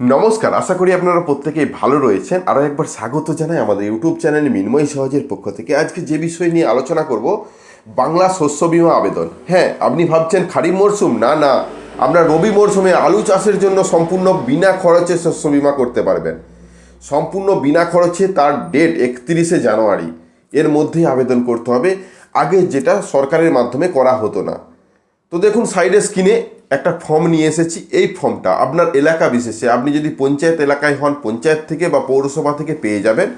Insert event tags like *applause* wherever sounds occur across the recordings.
নমস্কার, আশা করি আপনারা প্রত্যেকেই ভালো রয়েছেন। আরও একবার স্বাগত জানাই আমাদের ইউটিউব চ্যানেল মিনময় সহজের পক্ষ থেকে। আজকে যে বিষয় নিয়ে আলোচনা করব, বাংলা শস্য বিমা আবেদন। হ্যাঁ আপনি ভাবছেন খারিফ মরশুম না না। আমরা রবি মরশুমে আলু চাষের জন্য সম্পূর্ণ বিনা খরচে শস্য বীমা করতে পারবেন। সম্পূর্ণ বিনা খরচে তার ডেট একত্রিশে জানুয়ারি। এর মধ্যেই আবেদন করতে হবে। আগে যেটা সরকারের মাধ্যমে করা হতো না। তো দেখুন সাইডে স্ক্রিনে একটা ফর্ম নিয়ে এসেছি। এই ফর্মটা আপনার এলাকা বিশেষে, আপনি যদি পঞ্চায়েত এলাকায় হন, পঞ্চায়েত থেকে বা পৌরসভা থেকে পেয়ে যাবেন।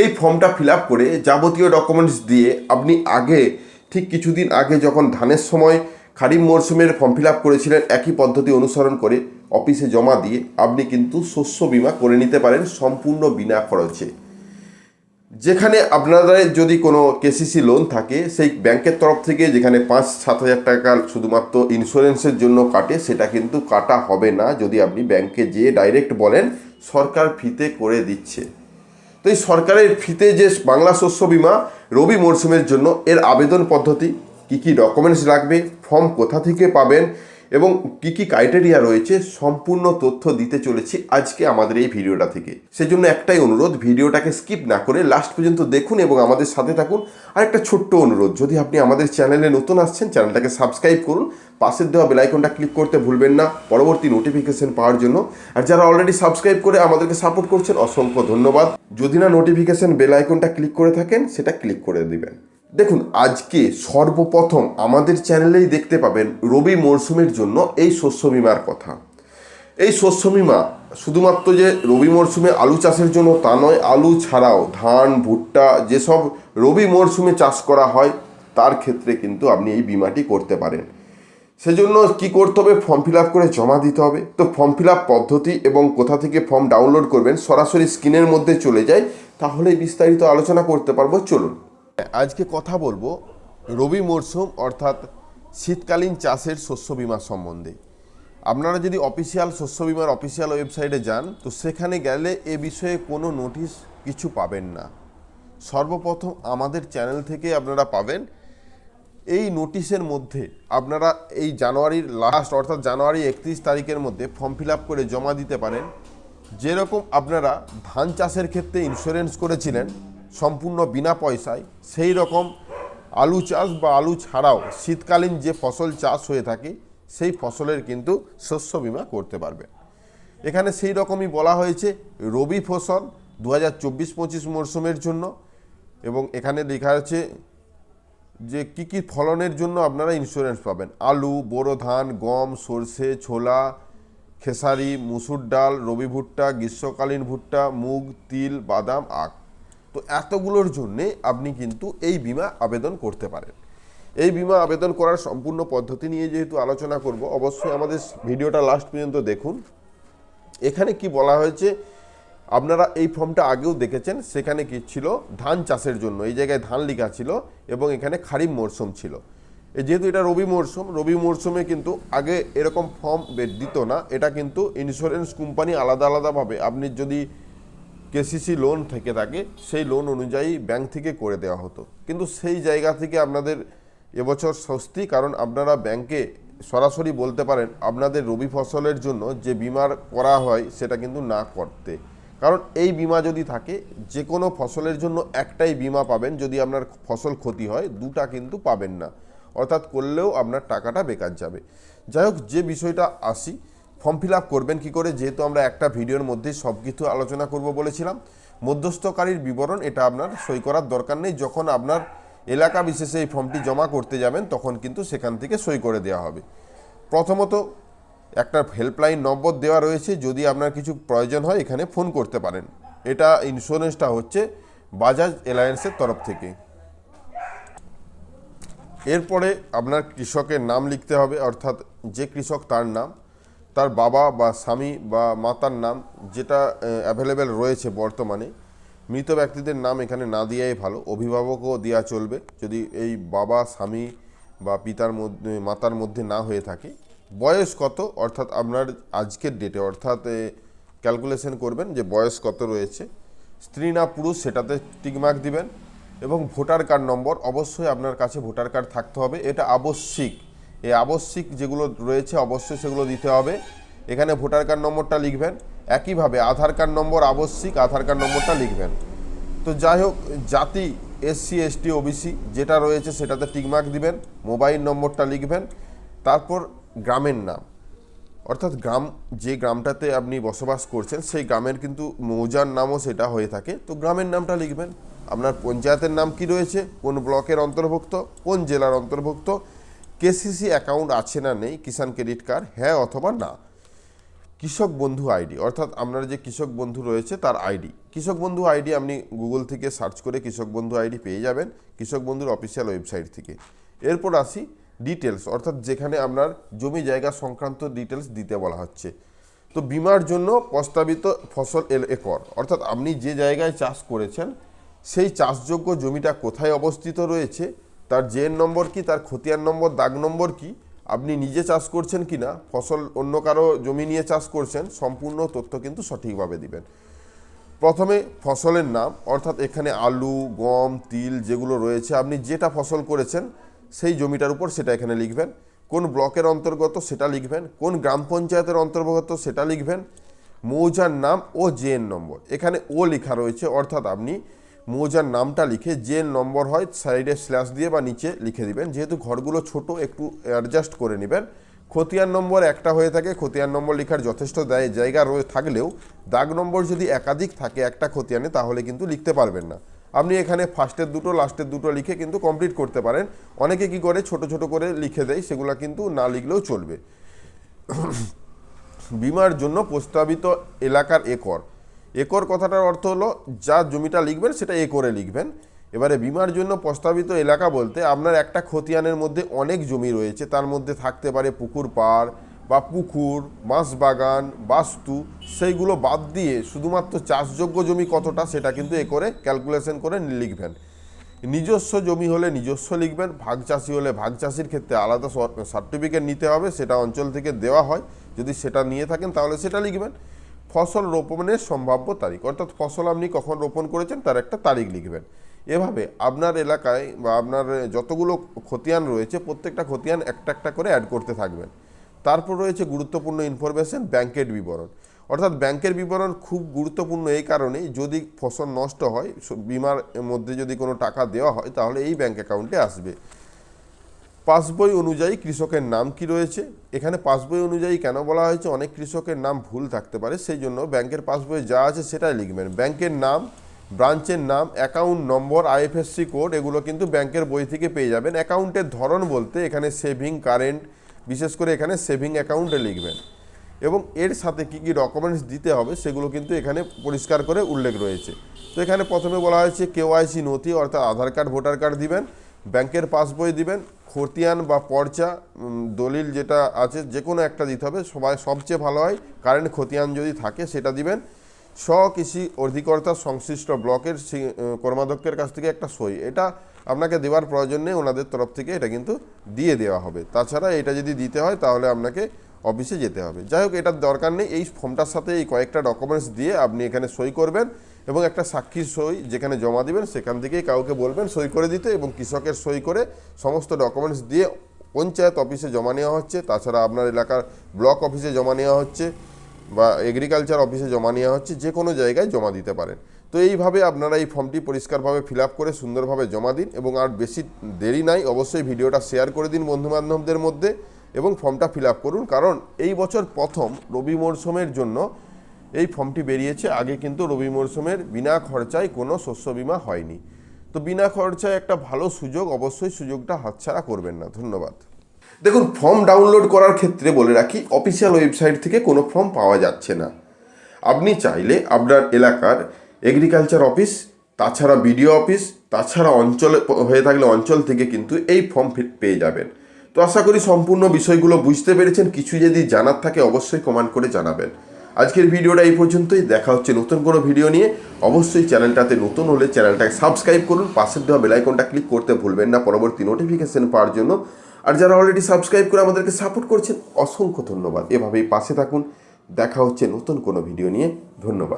এই ফর্মটা ফিল করে যাবতীয় ডকুমেন্টস দিয়ে আপনি আগে, ঠিক কিছুদিন আগে যখন ধানের সময় খারিফ মরশুমের ফর্ম ফিল করেছিলেন, একই পদ্ধতি অনুসরণ করে অফিসে জমা দিয়ে আপনি কিন্তু শস্য বিমা করে নিতে পারেন সম্পূর্ণ বিনা খরচে। যেখানে আপনাদের যদি কোনো কেসিসি লোন থাকে, সেই ব্যাংকের তরফ থেকে যেখানে পাঁচ, সাত হাজার টাকা শুধুমাত্র ইন্স্যুরেন্সের জন্য কাটে, সেটা কিন্তু কাটা হবে না, যদি আপনি ব্যাংকে যেয়ে ডাইরেক্ট বলেন, সরকার ফিতে করে দিচ্ছে। তো এই সরকারের ফিতে যে বাংলা শস্য বীমা রবি মরশুমের জন্য এর আবেদন পদ্ধতি, কি কি ডকুমেন্টস লাগবে ফর্ম কোথা থেকে পাবেন এবং কি কি ক্রাইটেরিয়া রয়েছে, সম্পূর্ণ তথ্য দিতে চলেছি আজকে আমাদের এই ভিডিওটা থেকে। সেজন্য একটাই অনুরোধ, ভিডিওটাকে স্কিপ না করে লাস্ট পর্যন্ত দেখুন এবং আমাদের সাথে থাকুন। আর একটা ছোট্ট অনুরোধ, যদি আপনি আমাদের চ্যানেলে নতুন আসছেন, চ্যানেলটাকে সাবস্ক্রাইব করুন। পাশের দেওয়া বেলাইকনটা ক্লিক করতে ভুলবেন না, পরবর্তী নোটিফিকেশন পাওয়ার জন্য। আর যারা অলরেডি সাবস্ক্রাইব করে আমাদেরকে সাপোর্ট করছেন, অসংখ্য ধন্যবাদ। যদি না নোটিফিকেশন বেল আইকনটা ক্লিক করে থাকেন, সেটা ক্লিক করে দিবেন। দেখুন, আজকে সর্বপ্রথম আমাদের চ্যানেলেই দেখতে পাবেন রবি মরশুমের জন্য এই শস্য বিমার কথা। এই শস্য বিমা শুধুমাত্র যে রবি মরশুমে আলু চাষের জন্য তা নয়, আলু ছাড়াও ধান, ভুট্টা, যেসব রবি মরশুমে চাষ করা হয়, তার ক্ষেত্রে কিন্তু আপনি এই বিমাটি করতে পারেন। সেজন্য কি করতে হবে? ফর্ম ফিল করে জমা দিতে হবে। তো ফর্ম ফিল পদ্ধতি এবং কোথা থেকে ফর্ম ডাউনলোড করবেন সরাসরি স্ক্রিনের মধ্যে চলে যায়, তাহলেই বিস্তারিত আলোচনা করতে পারব। চলুন। আজকে কথা বলব রবি মরশুম অর্থাৎ শীতকালীন চাষের শস্য বীমা সম্বন্ধে। আপনারা যদি অফিসিয়াল শস্য বিমার অফিসিয়াল ওয়েবসাইটে যান, তো সেখানে গেলে এ বিষয়ে কোনো নোটিশ কিছু পাবেন না। সর্বপ্রথম আমাদের চ্যানেল থেকে আপনারা পাবেন। এই নোটিশের মধ্যে আপনারা এই জানুয়ারির লাস্ট অর্থাৎ জানুয়ারি একত্রিশ তারিখের মধ্যে ফর্ম ফিল করে জমা দিতে পারেন। যেরকম আপনারা ধান চাষের ক্ষেত্রে ইন্স্যুরেন্স করেছিলেন সম্পূর্ণ বিনা পয়সায় সেই রকম আলু চাষ বা আলু ছাড়াও শীতকালীন যে ফসল চাষ হয়ে থাকে, সেই ফসলের কিন্তু শস্য বীমা করতে পারবেন এখানে সেই রকমই বলা হয়েছে, রবি ফসল দু হাজার চব্বিশ পঁচিশ মরশুমের জন্য এবং এখানে লেখা আছে যে কি কি ফলনের জন্য আপনারা ইন্স্যুরেন্স পাবেন। আলু, বোরো ধান, গম, সর্ষে, ছোলা, খেসারি, মুসুর ডাল, রবি ভুট্টা, গ্রীষ্মকালীন ভুট্টা, মুগ, তিল, বাদাম, আখ। তো এতগুলোর জন্যে আপনি কিন্তু এই বিমা আবেদন করতে পারেন। এই বিমা আবেদন করার সম্পূর্ণ পদ্ধতি নিয়ে যেহেতু আলোচনা করব, অবশ্যই আমাদের ভিডিওটা লাস্ট পর্যন্ত দেখুন। এখানে কি বলা হয়েছে, আপনারা এই ফর্মটা আগেও দেখেছেন, সেখানে কি ছিল, ধান চাষের জন্য, এই জায়গায় ধান লেখা ছিল এবং এখানে খারিফ মরশুম ছিল। যেহেতু এটা রবি মরশুম রবি মরশুমে কিন্তু আগে এরকম ফর্ম দিত না, এটা কিন্তু ইন্স্যুরেন্স কোম্পানি আলাদা আলাদাভাবে, আপনি যদি কেসিসি লোন থেকে থাকে, সেই লোন অনুযায়ী ব্যাংক থেকে করে দেওয়া হতো। কিন্তু সেই জায়গা থেকে আপনাদের এবছর স্বস্তি, কারণ আপনারা ব্যাংকে সরাসরি বলতে পারেন, আপনাদের রবি ফসলের জন্য যে বিমার করা হয়, সেটা কিন্তু না করতে। কারণ এই বিমা যদি থাকে যে কোনো ফসলের জন্য একটাই বিমা পাবেন, যদি আপনার ফসল ক্ষতি হয়, দুটা কিন্তু পাবেন না। অর্থাৎ করলেও আপনার টাকাটা বেকার যাবে। যাই হোক, যে বিষয়টা আসি ফর্ম ফিল করবেন কী করে? যেহেতু আমরা একটা ভিডিওর মধ্যে সব কিছু আলোচনা করব বলেছিলাম, মধ্যস্থকারীর বিবরণ এটা আপনার সই করার দরকার নেই। যখন আপনার এলাকা বিশেষে এই ফর্মটি জমা করতে যাবেন, তখন কিন্তু সেখান থেকে সই করে দেওয়া হবে। প্রথমত একটা হেল্পলাইন নম্বর দেওয়া রয়েছে, যদি আপনার কিছু প্রয়োজন হয় এখানে ফোন করতে পারেন। এটা ইন্স্যুরেন্সটা হচ্ছে বাজাজ এলায়েন্সের তরফ থেকে। এরপরে আপনার কৃষকের নাম লিখতে হবে, অর্থাৎ যে কৃষক তার নাম তার বাবা বা স্বামী বা মাতার নাম যেটা অ্যাভেলেবেল রয়েছে বর্তমানে, মৃত ব্যক্তিদের নাম এখানে না দেওয়াই ভালো। অভিভাবকও দেওয়া চলবে। যদি এই বাবা, স্বামী বা পিতার মধ্যে, মাতার মধ্যে না হয়ে থাকে, বয়স কত? অর্থাৎ আপনার আজকের ডেটে অর্থাৎ ক্যালকুলেশন করবেন যে বয়স কত রয়েছে। স্ত্রী না পুরুষ, সেটাতে টিকমার্ক দিবেন এবং ভোটার কার্ড নম্বর অবশ্যই আপনার কাছে ভোটার কার্ড থাকতে হবে। এটা আবশ্যিক। এই আবশ্যিক যেগুলো রয়েছে অবশ্যই সেগুলো দিতে হবে। এখানে ভোটার কার্ড নম্বরটা লিখবেন। একইভাবে আধার কার্ড নম্বর আবশ্যিক, আধার কার্ড নম্বরটা লিখবেন। তো যাই হোক, জাতি, এসসি, এসটি, ওবিসি যেটা রয়েছে সেটাতে টিকমার্ক দিবেন, মোবাইল নম্বরটা লিখবেন, তারপর গ্রামের নাম। অর্থাৎ গ্রাম, যে গ্রামটাতে আপনি বসবাস করছেন, সেই গ্রামের কিন্তু মৌজার নামও সেটা হয়ে থাকে। তো গ্রামের নামটা লিখবেন। আপনার পঞ্চায়েতের নাম কি রয়েছে? কোন ব্লকের অন্তর্ভুক্ত? কোন জেলার অন্তর্ভুক্ত? কেসিসি অ্যাকাউন্ট আছে না নেই, কিষাণ ক্রেডিট কার্ড হ্যাঁ অথবা না। কৃষক বন্ধু আইডি, অর্থাৎ আপনার যে কৃষক বন্ধু রয়েছে তার আইডি। কৃষক বন্ধু আইডি আপনি গুগল থেকে সার্চ করে কৃষক বন্ধু আইডি পেয়ে যাবেন, কৃষক বন্ধুর অফিসিয়াল ওয়েবসাইট থেকে। এরপর আসি ডিটেলস অর্থাৎ যেখানে আপনার জমি জায়গা সংক্রান্ত ডিটেলস দিতে বলা হচ্ছে। তো বিমার জন্য প্রস্তাবিত ফসল এল একর, অর্থাৎ আপনি যে জায়গায় চাষ করেছেন, সেই চাষযোগ্য জমিটা কোথায় অবস্থিত রয়েছে তার জেন নম্বর কি, তার খতিয়ান নম্বর, দাগ নম্বর কি, আপনি নিজে চাষ করছেন কি না, ফসল অন্য কারও জমি নিয়ে চাষ করছেন, সম্পূর্ণ তথ্য কিন্তু সঠিকভাবে দিবেন। প্রথমে ফসলের নাম, অর্থাৎ এখানে আলু, গম, তিল যেগুলো রয়েছে, আপনি যেটা ফসল করেছেন, সেই জমিটার উপর সেটা এখানে লিখবেন। কোন ব্লকের অন্তর্গত সেটা লিখবেন, কোন গ্রাম পঞ্চায়েতের অন্তর্গত সেটা লিখবেন, মৌজার নাম ও জেএন নম্বর। এখানে ও লেখা রয়েছে, অর্থাৎ আপনি মৌজার নামটা লিখে যে নম্বর হয় সাইডে স্ল্যাশ দিয়ে বা নিচে লিখে দিবেন। যেহেতু ঘরগুলো ছোট, একটু অ্যাডজাস্ট করে নেবেন। খতিয়ান নম্বর একটা হয়ে থাকে, খতিয়ান নম্বর লেখার যথেষ্ট জায়গা রয়ে থাকলেও দাগ নম্বর যদি একাধিক থাকে একটা খতিয়ানে, তাহলে কিন্তু লিখতে পারবেন না। আপনি এখানে ফার্স্টের দুটো, লাস্টের দুটো লিখে কিন্তু কমপ্লিট করতে পারেন। অনেকে কি করে, ছোট ছোট করে লিখে দেয়, সেগুলো কিন্তু না লিখলেও চলবে। *clears throat* বিমার জন্য প্রস্তাবিত এলাকার একর। একর কথাটার অর্থ হলো, যা জমিটা লিখবেন সেটা একরে লিখবেন। এবারে বিমার জন্য প্রস্তাবিত এলাকা বলতে আপনার একটা খতিয়ানের মধ্যে অনেক জমি রয়েছে, তার মধ্যে থাকতে পারে পুকুর পাড় বা পুকুর বাঁশবাগান বাস্তু, সেইগুলো বাদ দিয়ে শুধুমাত্র চাষযোগ্য জমি কতটা সেটা কিন্তু এ করে ক্যালকুলেশন করে লিখবেন। নিজস্ব জমি হলে নিজস্ব লিখবেন, ভাগ চাষি হলে ভাগ চাষির ক্ষেত্রে আলাদা সার্টিফিকেট নিতে হবে, সেটা অঞ্চল থেকে দেওয়া হয়। যদি সেটা নিয়ে থাকেন তাহলে সেটা লিখবেন। ফসল রোপণের সম্ভাব্য তারিখ। অর্থাৎ ফসল আপনি কখন রোপণ করেছেন তার একটা তারিখ লিখবেন। এভাবে আপনার এলাকায় বা আপনার যতগুলো খতিয়ান রয়েছে, প্রত্যেকটা খতিয়ান একটা একটা করে অ্যাড করতে থাকবেন। তারপর রয়েছে গুরুত্বপূর্ণ ইনফরমেশন ব্যাংকের বিবরণ। অর্থাৎ ব্যাংকের বিবরণ খুব গুরুত্বপূর্ণ এই কারণেই যদি ফসল নষ্ট হয় বিমার মধ্যে যদি কোনো টাকা দেওয়া হয়, তাহলে এই ব্যাংক অ্যাকাউন্টে আসবে। পাসবই অনুযায়ী কৃষকের নাম কি রয়েছে? এখানে পাসবই অনুযায়ী কেন বলা হয়েছে? অনেক কৃষকের নাম ভুল থাকতে পারে, সেই জন্য ব্যাংকের পাসবই যা আছে সেটাই লিখবেন। ব্যাংকের নাম, ব্রাঞ্চের নাম, অ্যাকাউন্ট নম্বর, আইএফএসসি কোড, এগুলো কিন্তু ব্যাংকের বই থেকে পেয়ে যাবেন। অ্যাকাউন্টের ধরন বলতে এখানে সেভিং, কারেন্ট, বিশেষ করে এখানে সেভিং অ্যাকাউন্টে লিখবেন। এবং এর সাথে কি কি ডকুমেন্টস দিতে হবে সেগুলো কিন্তু এখানে পরিষ্কার করে উল্লেখ রয়েছে। তো এখানে প্রথমে বলা হয়েছে, কেওয়াইসি নথি, অর্থাৎ আধার কার্ড, ভোটার কার্ড দিবেন। ব্যাংকের পাসবই দিবেন, খতিয়ান বা পর্চা দলিল যেটা আছে যে কোনো একটা দিতে হবে। সবাই, সবচেয়ে ভালো হয়, কারেন্ট খতিয়ান যদি থাকে, সেটা দিবেন। স্বকৃষি অধিকর্তা সংশ্লিষ্ট ব্লকের কর্মাধ্যক্ষের কাছ থেকে একটা সই। এটা আপনাকে দেওয়ার প্রয়োজন নেই, ওনাদের তরফ থেকে এটা কিন্তু দিয়ে দেওয়া হবে। তাছাড়া এটা যদি দিতে হয়, তাহলে আপনাকে অফিসে যেতে হবে। যাই হোক, এটার দরকার নেই। এই ফর্মটার সাথে এই কয়েকটা ডকুমেন্টস দিয়ে আপনি এখানে সই করবেন। এবং একটা সাক্ষীর সই যেখানে জমা দিবেন, সেখান থেকেই কাউকে বলবেন সই করে দিতে এবং কৃষকের সই করে সমস্ত ডকুমেন্টস দিয়ে পঞ্চায়েত অফিসে জমা নেওয়া হচ্ছে। তাছাড়া আপনার এলাকার ব্লক অফিসে জমা নেওয়া হচ্ছে বা এগ্রিকালচার অফিসে জমা নেওয়া হচ্ছে, যে কোনো জায়গায় জমা দিতে পারেন। তো এইভাবে আপনারা এই ফর্মটি পরিষ্কারভাবে ফিল করে সুন্দরভাবে জমা দিন এবং আর বেশি দেরি নাই, অবশ্যই ভিডিওটা শেয়ার করে দিন বন্ধুবান্ধবদের মধ্যে এবং ফর্মটা ফিল করুন। কারণ এই বছর প্রথম রবি মরশুমের জন্য এই ফর্মটি বেরিয়েছে আগে কিন্তু রবি মরশুমের বিনা খরচায় কোনো শস্য বিমা হয়নি। তো বিনা খরচায় একটা ভালো সুযোগ অবশ্যই সুযোগটা হাতছাড়া করবেন না। ধন্যবাদ। দেখুন, ফর্ম ডাউনলোড করার ক্ষেত্রে বলে রাখি, অফিসিয়াল ওয়েবসাইট থেকে কোনো ফর্ম পাওয়া যাচ্ছে না। আপনি চাইলে আপনার এলাকার এগ্রিকালচার অফিস, তাছাড়া বিডিও অফিস, তাছাড়া অঞ্চলে, হয়ে থাকলে অঞ্চল থেকে কিন্তু এই ফর্ম পেয়ে যাবেন। তো আশা করি সম্পূর্ণ বিষয়গুলো বুঝতে পেরেছেন। কিছু যদি জানার থাকে অবশ্যই কমেন্ট করে জানাবেন। আজকের ভিডিওটা এই পর্যন্তই। দেখা হচ্ছে নতুন কোনো ভিডিও নিয়ে। অবশ্যই চ্যানেলটাতে নতুন হলে চ্যানেলটাকে সাবস্ক্রাইব করুন। পাশের দেওয়া বেলাইকনটা ক্লিক করতে ভুলবেন না পরবর্তী নোটিফিকেশান পাওয়ার জন্য। আর যারা অলরেডি সাবস্ক্রাইব করে আমাদেরকে সাপোর্ট করছেন, অসংখ্য ধন্যবাদ। এভাবেই পাশে থাকুন। দেখা হচ্ছে নতুন কোনো ভিডিও নিয়ে। ধন্যবাদ।